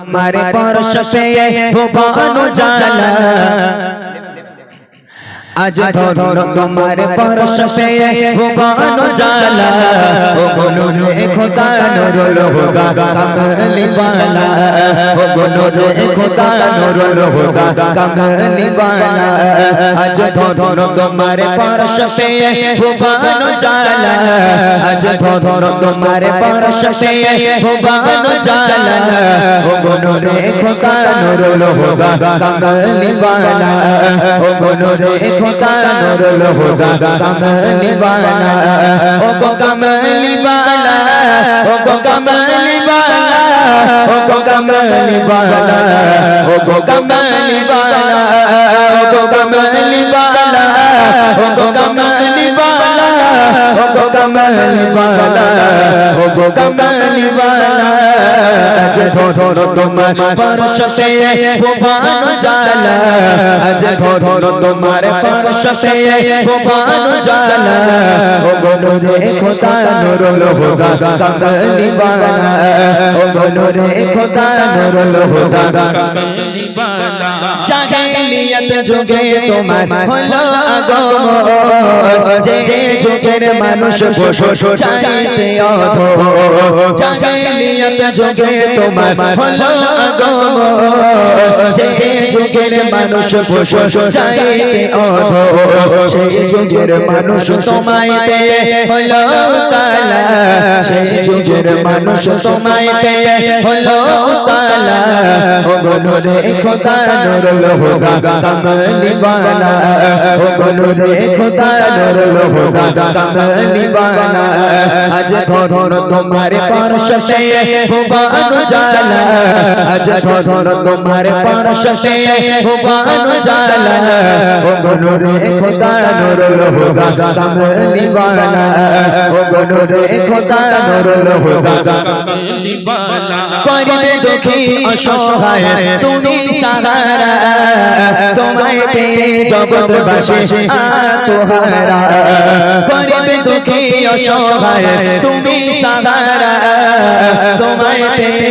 हमारे परश पे भगवान जाला আজ ধর তোমার পরশ পেয়ে ভুবন জালা। ও গনু রে খোদা নুরুল হুদা কামলি বালা। ও গনু রে খোদা নুরুল হুদা কামলি বালা। আজ ধর তোমার পরশ পেয়ে ভুবন জালা। আজ ধর তোমার পরশ পেয়ে ভুবন জালা। ও গনু রে খোদা নুরুল হুদা কামলি বালা। ও গনু রে খোদা নুরুল হুদা কামলি বালা ও গো কামলি বালা ও গো কামলি বালা ও গো কামলি বালা ও গো কামলি বালা ও গো কামলি বালা ও গো কামলি বালা ও গো কামলি বালা ও গো কামলি বালা ধরো তোমার পরশ ভুবন জালা আজ ধরো তোমার পরশ ভুবন জালা ও গনু রে খোদা নুরুল হুদা কামলি বালা ও গনু রে খোদা নুরুল হুদা জাহিলিয়াত যুগে তোমার হলো আগমন যে যুগের মানুষ বসো চাইতে অধো জাহিলিয়াত যুগে তোমার হলো আগমন যে যে যুগের মানুষ বসো চাইতে অধো সেই যুগের মানুষ তোমায় পেয়ে হলো তালা সেই যুগের মানুষ তোমায় পেয়ে হলো তালা ও গনু খোদা নুরুল হুদা কামলি ও গনু খোদা নুরুল হুদা কামলি আজ ধর তোমার পরশ ভুবন জালা আজ ধর তোমার পরশ ভুবন জালা ও গনু রে খোদা নুরুল হুদা কামলি বালা ও গনু রে খোদা নুরুল হুদা করিবে দুঃখী অসহায় তুমি সাহারা তোমায় পেয়ে জগৎবাসী আত্মহারা। করিবে দুঃখী অসহায় তুমি সাহারা তোমায় পেয়ে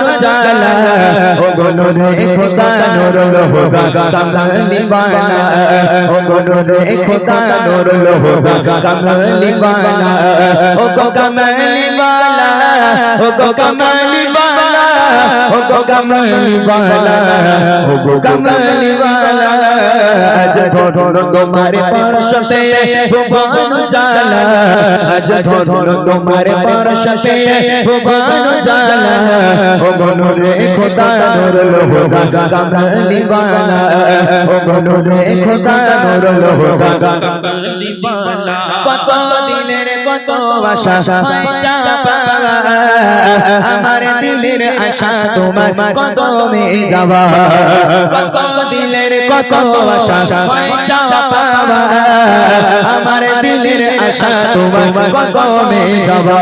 নো চালা ও গনো রে খোদা নোর লোহগা কাঙ্গালি বানা ও গনো রে খোদা নোর লোহগা কাঙ্গালি বানা ও গো কাঙ্গালি বানা ও গো কাঙ্গালি বানা ও গো কাঙ্গালি বানা ও গো কাঙ্গালি আজ ধরুন তোমার পারশতে ভুবন জালা আজ ধরুন তোমার পারশতে ভুবন জালা ও মনরে খোদা নূর লোহা কাঙ্গালিওয়ালা ও মনরে খোদা নূর লোহা কাঙ্গালিওয়ালা কত দিনের কত আশা হয় চাপা। আমার দিলের আশা তোমার কত মে যাওয়া। কত দিল দিলের কত আশা আমার দিলের আশা তোমার কদমে যাওয়া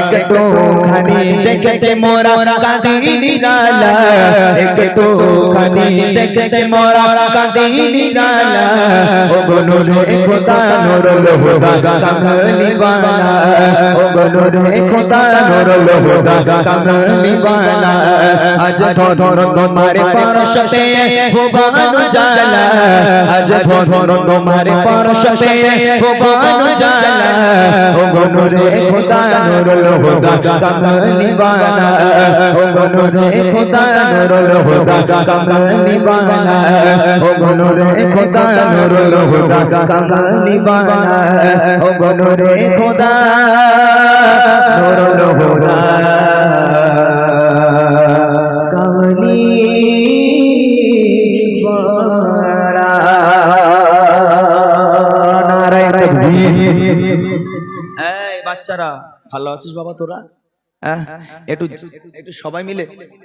একটু খানি দেখতে মোরা কাঁদি নিরালা একটু খানি দেখতে মোরা ও নুরুল ও নুরুল আজ ধর তোমার পরশ পেয়ে ভুবন জালা আজ ধর তোমার পরশ পেয়ে ভুবন জালা ও গনু রে খোদা নুরুল হুদা কামলি বালা ও গনু রে খোদা নুরুল হুদা কামলি বালা ও গনু রে খোদা নুরুল হুদা কামলি বালা ও গনু রে খোদা নুরুল এই বাচ্চারা ভালো আছিস বাবা তোরা? হ্যাঁ? একটু একটু সবাই মিলে?